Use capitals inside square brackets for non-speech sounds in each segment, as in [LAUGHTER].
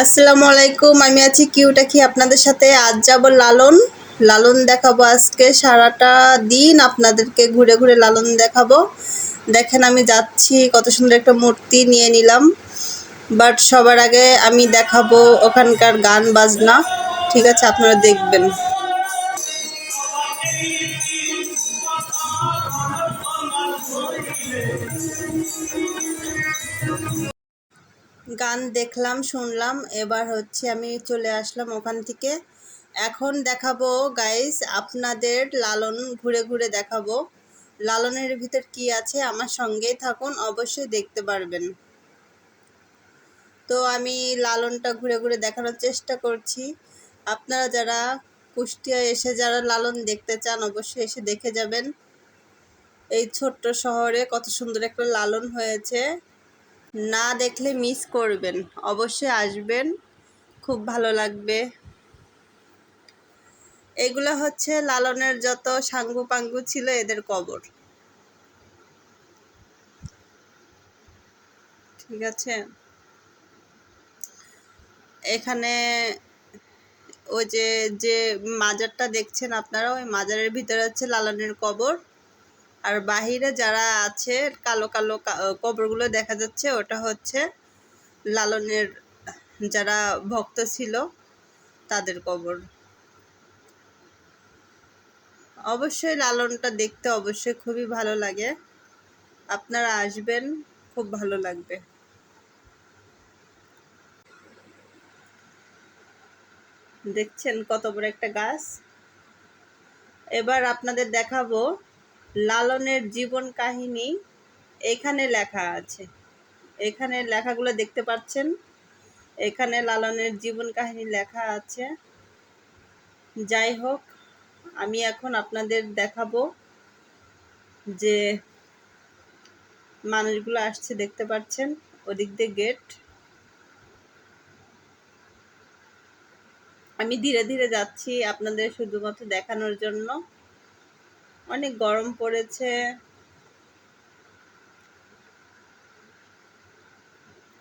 আসসালামু আলাইকুম, আমি আছি কিউটা কি আপনাদের সাথে? আজ যাব লালন। লালন দেখাবো আজকে সারাটা দিন, আপনাদেরকে ঘুরে ঘুরে লালন দেখাবো। দেখেন আমি যাচ্ছি, কত সুন্দর একটা মূর্তি নিয়ে নিলাম। বাট সবার আগে আমি দেখাবো ওখানকার গান বাজনা। ঠিক আছে, আপনারা দেখবেন। গান দেখলাম, শুনলাম। এবার হচ্ছে আমি চলে আসলাম ওখান থেকে। এখন দেখাবো গাইস আপনাদের লালন ঘুরে ঘুরে দেখাবো। লালনের ভিতর কি আছে আমার সঙ্গেই থাকুন, অবশ্যই দেখতে পারবেন। তো আমি লালনটা ঘুরে ঘুরে দেখানোর চেষ্টা করছি। আপনারা যারা কুষ্টিয়া এসে যারা লালন দেখতে চান, অবশ্যই এসে দেখে যাবেন। এই ছোট্ট শহরে কত সুন্দর একটা লালন হয়েছে। না দেখলে মিস করবেন। অবশ্যই আসবেন। খুব ভালো লাগবে। এগুলো হচ্ছে লালনের যত সাঙ্গু পাঙ্গু ছিল এদের কবর। ঠিক আছে? এখানে ওই যে যে মাজারটা দেখছেন আপনারা? ওই মাজারের ভিতরে হচ্ছে লালনের কবর। আর বাহিরে যারা আছে, কালো কালো কবরগুলো দেখা যাচ্ছে, ওটা হচ্ছে লালনের যারা ভক্ত ছিল, তাদের কবর। অবশ্যই লালনটা দেখতে অবশ্যই খুবই ভালো লাগে। আপনারা আসবেন, খুব ভালো লাগবে। দেখছেন কত বড় একটা গাছ? এবার আপনাদের দেখাবো লালনের জীবন কাহিনী এখানে লেখা আছে। এখানে লেখাগুলো দেখতে পাচ্ছেন। এখানে লালনের জীবন কাহিনী লেখা আছে। যাই হোক, আমি এখন আপনাদের দেখাবো যে মানুষগুলো আসছে দেখতে পাচ্ছেন ওদিক দিয়ে গেট। আমি ধীরে ধীরে যাচ্ছি আপনাদের শুধুমাত্র দেখানোর জন্য। অনেক গরম পড়েছে।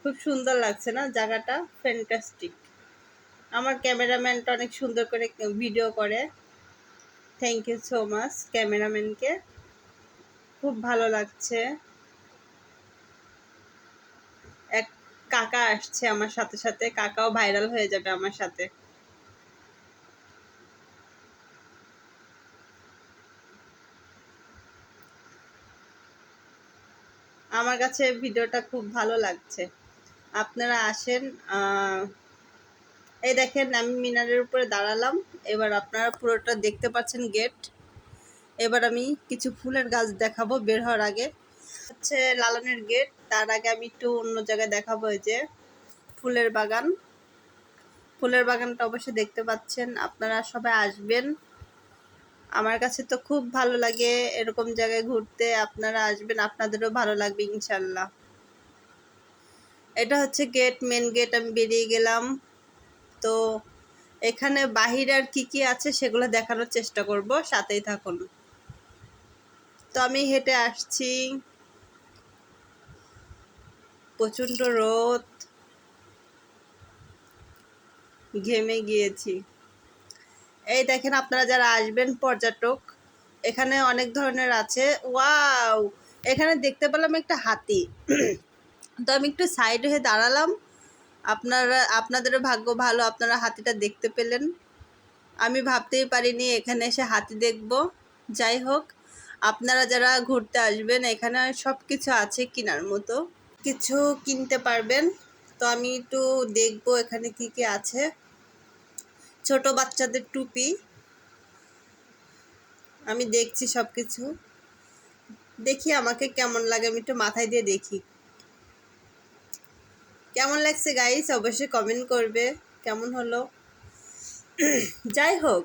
খুব সুন্দর লাগছে না জায়গাটা? ফ্যান্টাস্টিক আমার ক্যামেরাম্যানটা অনেক সুন্দর করে ভিডিও করে। থ্যাংক ইউ সো মাচ ক্যামেরাম্যানকে। খুব ভালো লাগছে। এক কাকা আসছে আমার সাথে সাথে। কাকাও ভাইরাল হয়ে যাবে আমার সাথে। আমার কাছে ভিডিওটা খুব ভালো লাগছে। আপনারা আসেন এই দেখেন আমি মিনারের উপরে দাঁড়ালাম। এবার আপনারা পুরোটা দেখতে পাচ্ছেন গেট। এবার আমি কিছু ফুলের গাছ দেখাবো বের হওয়ার আগে। হচ্ছে লালনের গেট, তার আগে আমি একটু অন্য জায়গায় দেখাবো এই যে ফুলের বাগান। ফুলের বাগানটা অবশ্যই দেখতে পাচ্ছেন, আপনারা সবাই আসবেন। আমার কাছে তো খুব ভালো লাগে এরকম জায়গায় ঘুরতে। আপনারা আসবেন, আপনাদেরও ভালো লাগবে ইনশাল্লাহ। এটা হচ্ছে গেট মেন গেট আমি বেরিয়ে গেলাম। তো এখানে বাহির আর কি কি আছে সেগুলো দেখানোর চেষ্টা করব, সাথেই থাকুন। তো আমি হেঁটে আসছি। প্রচণ্ড রোদ। ঘেমে গিয়েছি। এই দেখেন আপনারা যারা আসবেন, পর্যটক, এখানে অনেক ধরনের আছে। ওয়াও! এখানে দেখতে পেলাম একটা হাতি। তো আমি একটু সাইড হয়ে দাঁড়ালাম। আপনারা, আপনাদেরও ভাগ্য ভালো, আপনারা হাতিটা দেখতে পেলেন। আমি ভাবতেই পারিনি এখানে এসে হাতি দেখব। যাই হোক, আপনারা যারা ঘুরতে আসবেন, এখানে সব কিছু আছে কেনার মতো। কিছু কিনতে পারবেন। তো আমি একটু দেখব এখানে কি কি আছে। ছোট বাচ্চাদের টুপি। আমি দেখছি সব কিছু দেখি আমাকে কেমন লাগে, আমি একটু মাথায় দিয়ে দেখি। কেমন লাগছে গাইস অবশ্যই কমেন্ট করবে। কেমন হলো? [CLEARS THROAT] যাই হোক,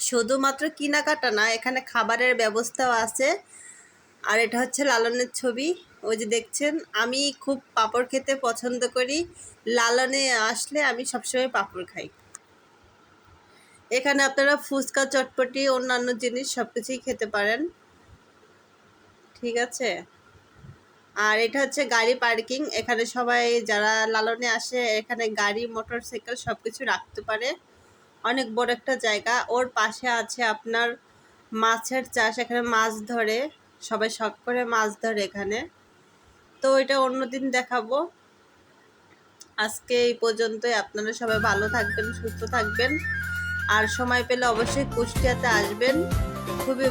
শুধুমাত্র কেনাকাটা না, এখানে খাবারের ব্যবস্থাও আছে। আর এটা হচ্ছে লালনের ছবি। ওই যে দেখছেন, আমি খুব পাঁপড় খেতে পছন্দ করি। লালনে আসলে আমি সবসময় পাঁপড় খাই। এখানে আপনারা ফুচকা, চটপটি, অন্যান্য জিনিস সব কিছুই খেতে পারেন। ঠিক আছে? আর এটা হচ্ছে গাড়ি পার্কিং। এখানে সবাই যারা লালনে আসে, এখানে গাড়ি, মোটরসাইকেল সব কিছু রাখতে পারে। অনেক বড় একটা জায়গা। ওর পাশে আছে আপনার মাছের চাষ। এখানে মাছ ধরে। সবাই শখ করে মাছ ধরে এখানে। তো এটা অন্যদিন দেখাবো। আজকে এই পর্যন্তই। আপনারা সবাই ভালো থাকবেন, সুস্থ থাকবেন। আর সময় পেলে অবশ্যই কুষ্টিয়াতে আসবেন। খুবই